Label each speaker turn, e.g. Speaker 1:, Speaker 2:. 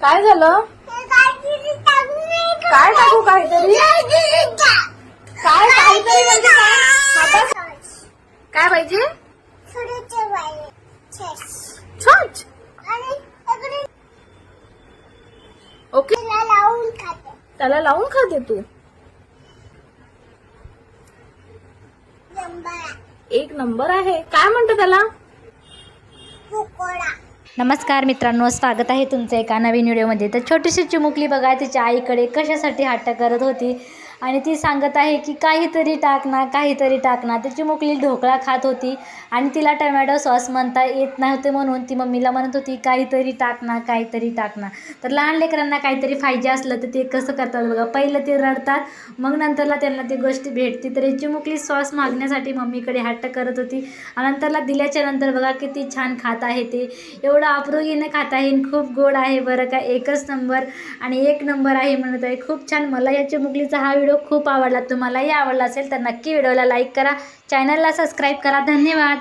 Speaker 1: काय झालं? काय टाकू काहीतरी? काय काहीतरी म्हणजे काय? काय पाहिजे? छाछ ओके. त्याला लावून खाते तू. एक नंबर आहे. काय म्हणतो त्याला?
Speaker 2: नमस्कार मित्रांनो स्वागत आहे तुमचं एका नवीन व्हिडिओमध्ये. तर छोटीशी चिमुकली बघा तिच्या आईकडे कशासाठी हट्ट करत होती? आणि ती सांगत आहे की काहीतरी टाक ना काहीतरी टाक ना. त्याची चिमुकली ढोकळा खात होती आणि तिला टमॅटो सॉस म्हणता येत नव्हते म्हणून ती मम्मीला म्हणत होती काहीतरी टाक ना काहीतरी टाक ना. तर लहान लेकरांना काहीतरी पाहिजे असलं तर ते कसं करतात बघा. पहिलं ते रडतात मग नंतरला त्यांना ती गोष्ट भेटते. तर याची चिमुकली सॉस मागण्यासाठी मम्मीकडे हट्ट करत होती. आणि नंतरला दिल्याच्या नंतर बघा किती छान खात आहे ते. एवढं आप्रोगीनं खात आहे आणि खूप गोड आहे बरं का. एकच नंबर आणि एक नंबर आहे म्हणत आहे. खूप छान. मला या चिमुकलीचा हा व्हिडिओ खूप आवडला तुम्हालाही आवडला असेल तर नक्की व्हिडिओला लाईक करा चॅनलला सबस्क्राईब करा. धन्यवाद.